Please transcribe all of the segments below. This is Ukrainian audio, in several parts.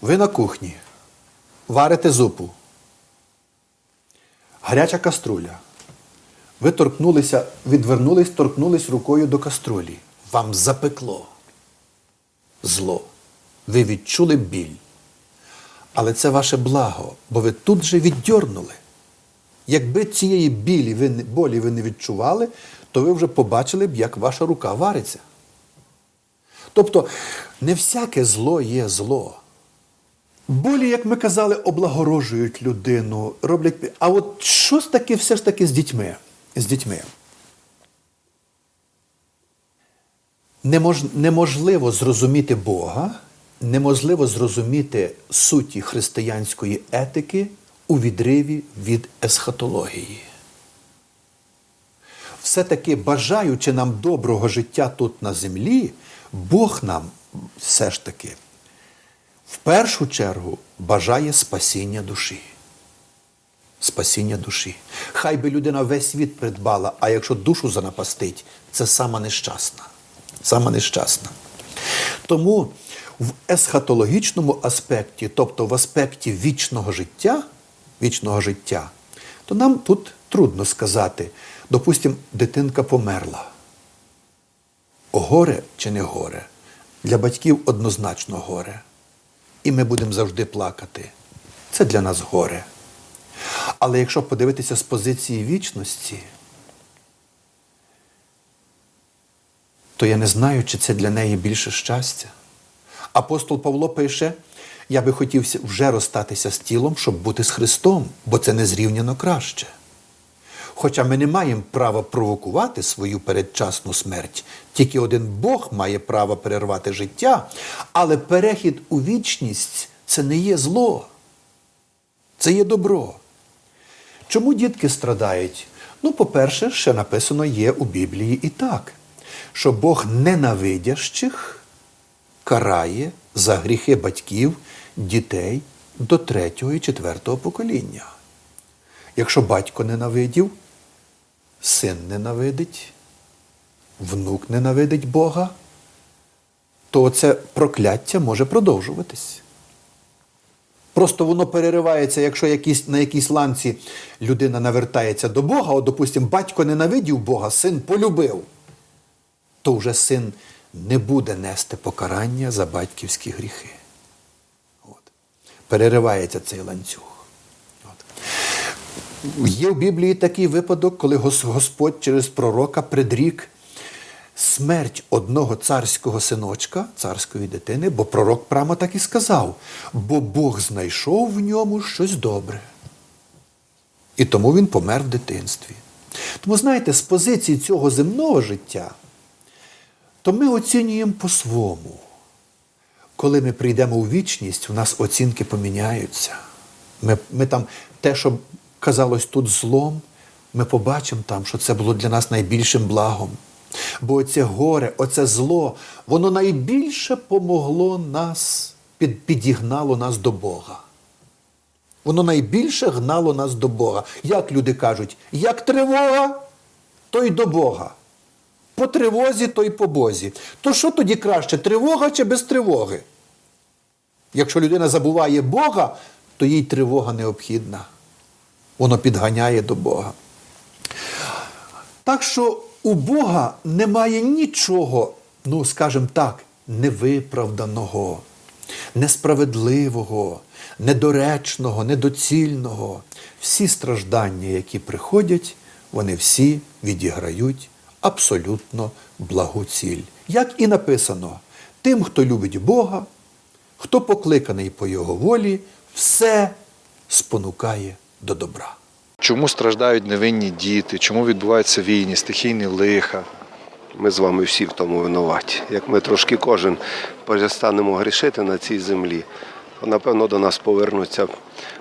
Ви на кухні. Варите зупу. Гаряча каструля. Ви торкнулися, відвернулись, торкнулись рукою до каструлі. Вам запекло. Зло. Ви відчули біль. Але це ваше благо, бо ви тут же віддьорнули. Якби цієї білі ви, болі ви не відчували, то ви вже побачили б, як ваша рука вариться. Тобто не всяке зло є зло. Болі, як ми казали, облагорожують людину, роблять. А от що ж таке все ж таки з дітьми? З дітьми? Немож, неможливо зрозуміти Бога, неможливо зрозуміти суті християнської етики у відриві від есхатології. Все-таки бажаючи нам доброго життя тут на землі, Бог нам все ж таки в першу чергу бажає спасіння душі. Спасіння душі. Хай би людина весь світ придбала, а якщо душу занапастить, це сама нещасна. Сама нещасна. Тому в есхатологічному аспекті, тобто в аспекті вічного життя, вічного життя, то нам тут трудно сказати. Допустимо, дитинка померла. Горе чи не горе? Для батьків однозначно горе. І ми будемо завжди плакати. Це для нас горе. Але якщо подивитися з позиції вічності, то я не знаю, чи це для неї більше щастя. Апостол Павло пише: я би хотів вже розстатися з тілом, щоб бути з Христом, бо це незрівняно краще. Хоча ми не маємо права провокувати свою передчасну смерть, тільки один Бог має право перервати життя, але перехід у вічність це не є зло, це є добро. Чому дітки страдають? Ну, по-перше, ще написано є у Біблії і так, що Бог ненавидящих карає за гріхи батьків дітей до третього і четвертого покоління. Якщо батько ненавидів, син ненавидить, внук ненавидить Бога, то це прокляття може продовжуватись. Просто воно переривається, якщо якісь, на якійсь ланці людина навертається до Бога, от, допустимо, батько ненавидів Бога, син полюбив, то вже син не буде нести покарання за батьківські гріхи. От. Переривається цей ланцюг. Є в Біблії такий випадок, коли Господь через пророка предрік смерть одного царського синочка, царської дитини, бо пророк прямо так і сказав, бо Бог знайшов в ньому щось добре. І тому він помер в дитинстві. Тому, знаєте, з позиції цього земного життя, то ми оцінюємо по-своєму. Коли ми прийдемо у вічність, у нас оцінки поміняються. Ми, ми там те, що казалось тут злом, ми побачимо там, що це було для нас найбільшим благом. Бо оце горе, оце зло, воно найбільше помогло нас, під, підігнало нас до Бога. Воно найбільше гнало нас до Бога. Як люди кажуть, як тривога, то й до Бога. По тривозі, то й по Бозі. То що тоді краще, тривога чи без тривоги? Якщо людина забуває Бога, то їй тривога необхідна. Воно підганяє до Бога. Так що у Бога немає нічого, ну, скажімо так, невиправданого, несправедливого, недоречного, недоцільного. Всі страждання, які приходять, вони всі відіграють абсолютно благу ціль. Як і написано, тим, хто любить Бога, хто покликаний по Його волі, все спонукає до добра. Чому страждають невинні діти? Чому відбуваються війни, стихійні лиха? Ми з вами всі в тому винуваті. Як ми трошки кожен перестанемо грішити на цій землі, то напевно до нас повернуться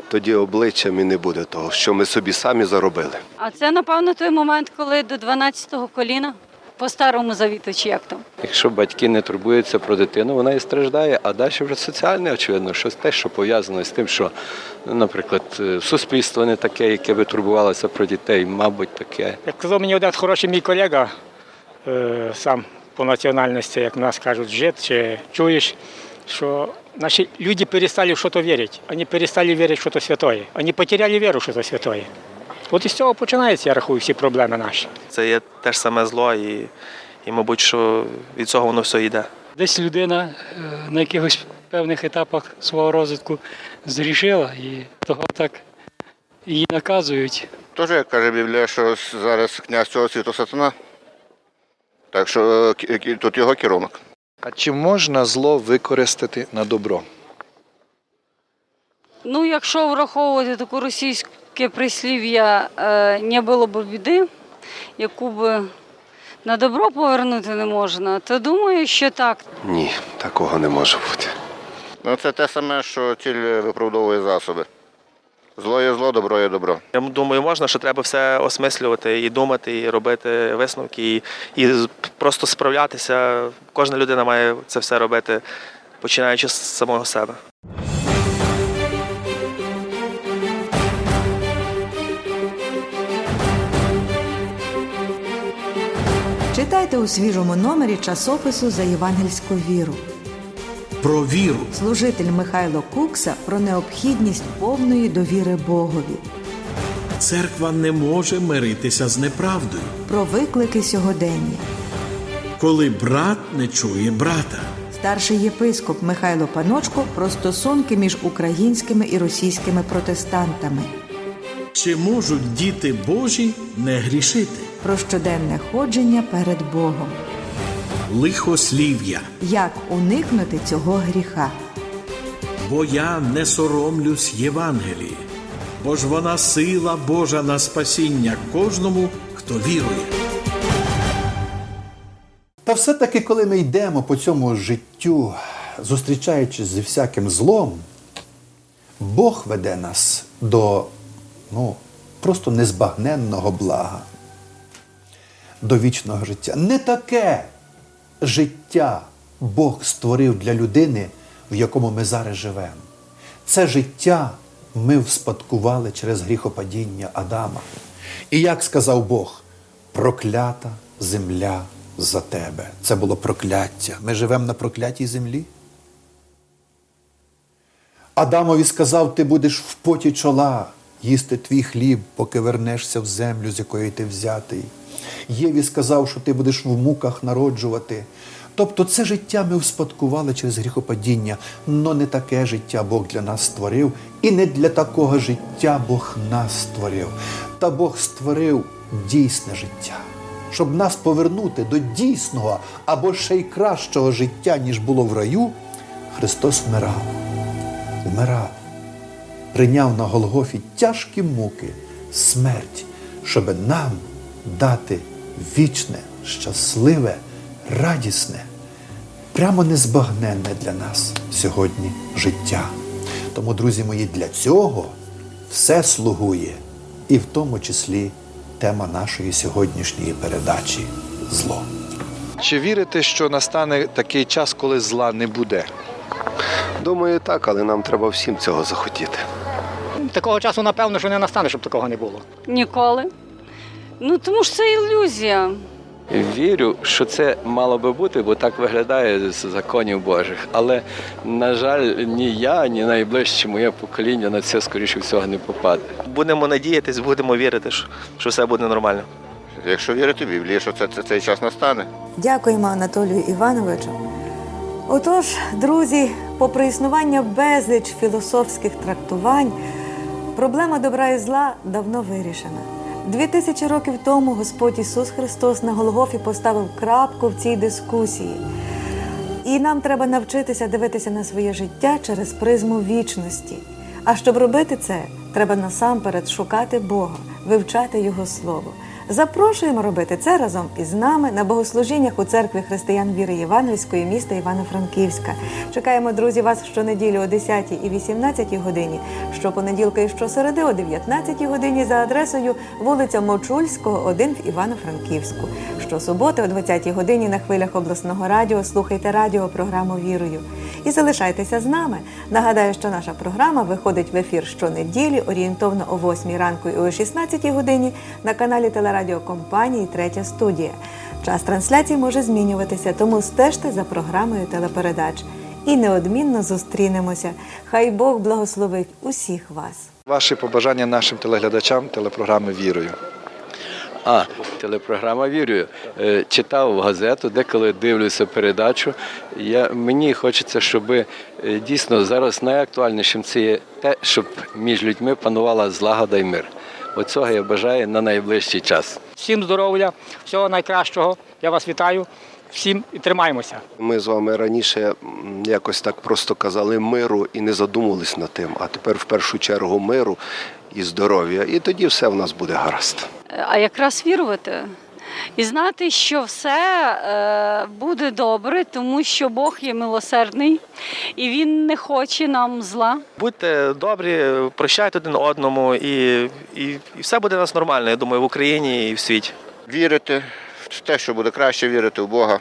тоді обличчям і не буде того, що ми собі самі заробили. А це, напевно, той момент, коли до 12-го коліна по старому завіту, чи як там. Якщо батьки не турбуються про дитину, вона і страждає, а далі вже соціальне, очевидно, щось те, що пов'язано з тим, що, наприклад, е, суспільство не таке, яке би турбувалося про дітей, мабуть, таке. Як казав мені один хороший мій колега, е, сам по національності, як нас кажуть, жит чи чуєш, що Значит, люди перестали в что-то верить. Они перестали верить в что-то святое. Они потеряли веру в что-то святое. От із цього починаються, я рахую, всі проблеми наші. Це є те ж саме зло, і, і мабуть, що від цього воно все йде. Десь людина е, на якихось певних етапах свого розвитку зрішила і того так її наказують. Теж, як каже Біблія, що зараз князь цього світу сатана. Так що е, тут його керунок. А чи можна зло використати на добро? Ну, якщо враховувати таке прислів'я е, не було б біди, яку б на добро повернути не можна, то думаю, що так. Ні, такого не може бути. Ну це те саме, що ціль виправдовує засоби. Зло є зло, добро є добро. Я думаю, можна, що треба все осмислювати і думати, і робити висновки, і, і просто справлятися. Кожна людина має це все робити, починаючи з самого себе. Читайте у свіжому номері часопису за євангельську віру. Про віру. Служитель Михайло Кукса про необхідність повної довіри Богові, Церква не може миритися з неправдою, про виклики сьогодення. коли брат не чує брата. Старший єпископ Михайло Паночко про стосунки між українськими і російськими протестантами, Чи можуть діти Божі не грішити? Про щоденне ходження перед Богом, Лихослів'я. як уникнути цього гріха. Бо я не соромлюсь Євангелії, бо ж вона сила Божа на спасіння кожному, хто вірує. Та все-таки, коли ми йдемо по цьому життю, зустрічаючись зі всяким злом, Бог веде нас до ну, просто незбагненного блага, до вічного життя. Не таке життя Бог створив для людини, в якому ми зараз живемо. Це життя ми вспадкували через гріхопадіння Адама. І як сказав Бог, проклята земля за тебе. Це було прокляття. Ми живемо на проклятій землі. Адамові сказав, ти будеш в поті чола їсти твій хліб, поки вернешся в землю, з якої ти взятий. Єві сказав, що ти будеш в муках народжувати. Тобто це життя ми вспадкували через гріхопадіння, але не таке життя Бог для нас створив, і не для такого життя Бог нас створив. Та Бог створив дійсне життя, щоб нас повернути до дійсного або ще й кращого життя, ніж було в раю, Христос вмирав вмирав, прийняв на Голгофі тяжкі муки, смерть, щоб нам дати вічне, щасливе, радісне, прямо незбагненне для нас сьогодні життя. Тому, друзі мої, для цього все слугує, і в тому числі тема нашої сьогоднішньої передачі зло. Чи вірите, що настане такий час, коли зла не буде? Думаю, так, але нам треба всім цього захотіти. Такого часу, напевно, що не настане, щоб такого не було. Ніколи. Ну тому ж це ілюзія. Вірю, що це мало би бути, бо так виглядає з законів Божих. Але, на жаль, ні я, ні найближче моє покоління на це, скоріше всього, не попаде. Будемо надіятись, будемо вірити, що, що все буде нормально. Якщо вірити в Біблію, що це, це, цей час настане. Дякуємо Анатолію Івановичу. Отож, друзі, попри існування безліч філософських трактувань, проблема добра і зла давно вирішена. Дві тисячі років тому Господь Ісус Христос на Голгофі поставив крапку в цій дискусії. І нам треба навчитися дивитися на своє життя через призму вічності. А щоб робити це, треба насамперед шукати Бога, вивчати Його Слово. Запрошуємо робити це разом із нами на богослужіннях у церкві християн віри Євангельської міста Івано-Франківська. Чекаємо, друзі, вас щонеділі о 10 і 18 годині, щопонеділка і щосереди о 19 годині за адресою вулиця Мочульського, 1 в Івано-Франківську. Щосуботи о 20 годині на хвилях обласного радіо слухайте радіопрограму Вірою. І залишайтеся з нами. Нагадаю, що наша програма виходить в ефір щонеділі, орієнтовно о 8 ранку і о 16 годині на каналі телерадіокомпанії Третя студія. Час трансляції може змінюватися, тому стежте за програмою телепередач. і неодмінно зустрінемося. Хай Бог благословить усіх вас. Ваші побажання нашим телеглядачам телепрограми Вірою. А, телепрограма Вірю. Е, Читав газету, деколи дивлюся передачу. Я, мені хочеться, щоб е, дійсно зараз найактуальнішим це є те, щоб між людьми панувала злагода і мир. Оцього я бажаю на найближчий час. Всім здоров'я, всього найкращого. Я вас вітаю. Всім і тримаємося. Ми з вами раніше якось так просто казали миру і не задумувались над тим. А тепер в першу чергу миру і здоров'я. І тоді все в нас буде гаразд. а якраз вірувати. І знати, що все е, буде добре, тому що Бог є милосердний і Він не хоче нам зла. Будьте добрі, прощайте один одному, і, і, і все буде у нас нормально, я думаю, в Україні і в світі. Вірити в те, що буде краще, вірити в Бога,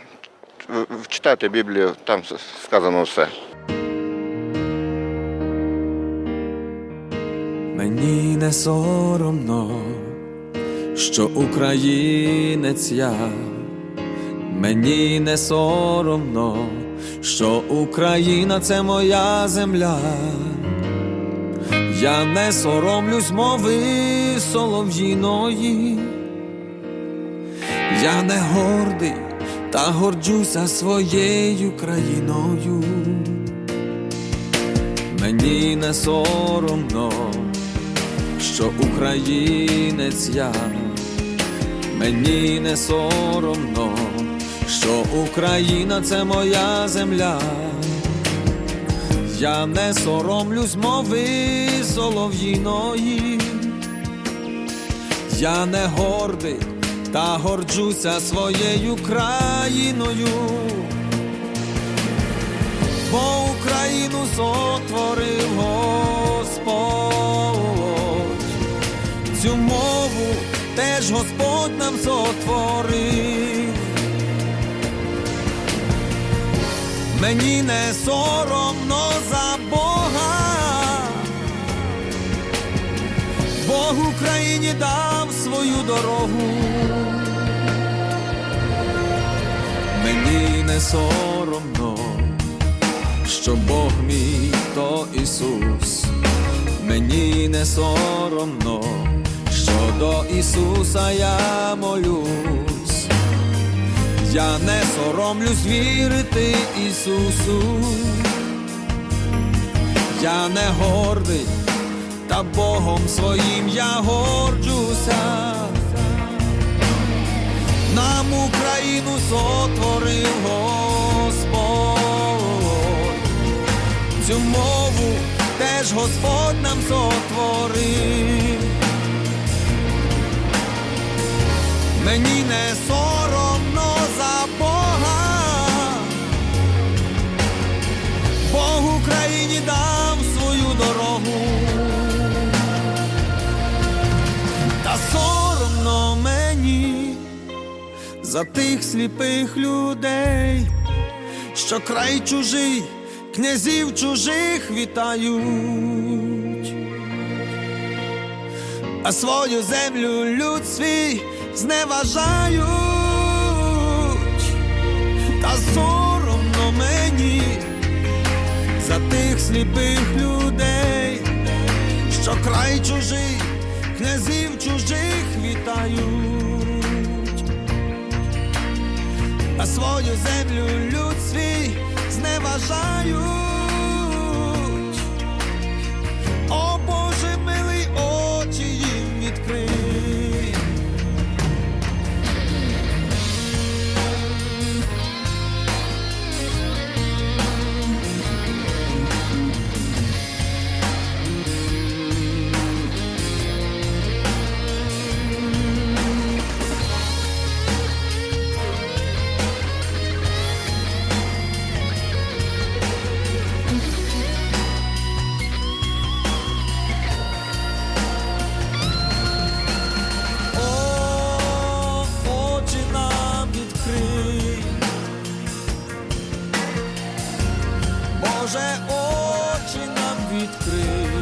читати Біблію, там сказано все. Мені не соромно, що українець я, мені не соромно, що Україна це моя земля. Я не соромлюсь мови солов'їної, я не гордий та горджуся своєю країною. Мені не соромно, що українець я, мені не соромно, що Україна це моя земля. Я не соромлюсь мови солов'їної, я не гордий та горджуся своєю країною. Бо Україну сотворив Господь, цю мову теж Господь нам сотворив. Мені не соромно за Бога, Бог Україні дав свою дорогу. Мені не соромно що Бог мій то Ісус, мені не соромно, до Ісуса я молюсь, я не соромлюсь вірити Ісусу, я не гордий, та Богом своїм я горджуся. Нам Україну сотворив Господь цю мову теж Господь нам сотворив. Мені не соромно за Бога, Бог Україні дав свою дорогу, та соромно мені за тих сліпих людей, що край чужий князів чужих вітають, а свою землю люд свій зневажають, та соромно мені за тих сліпих людей, що край чужий, князів чужих вітають, а свою землю люд зневажають. Боже, очі нам відкрий.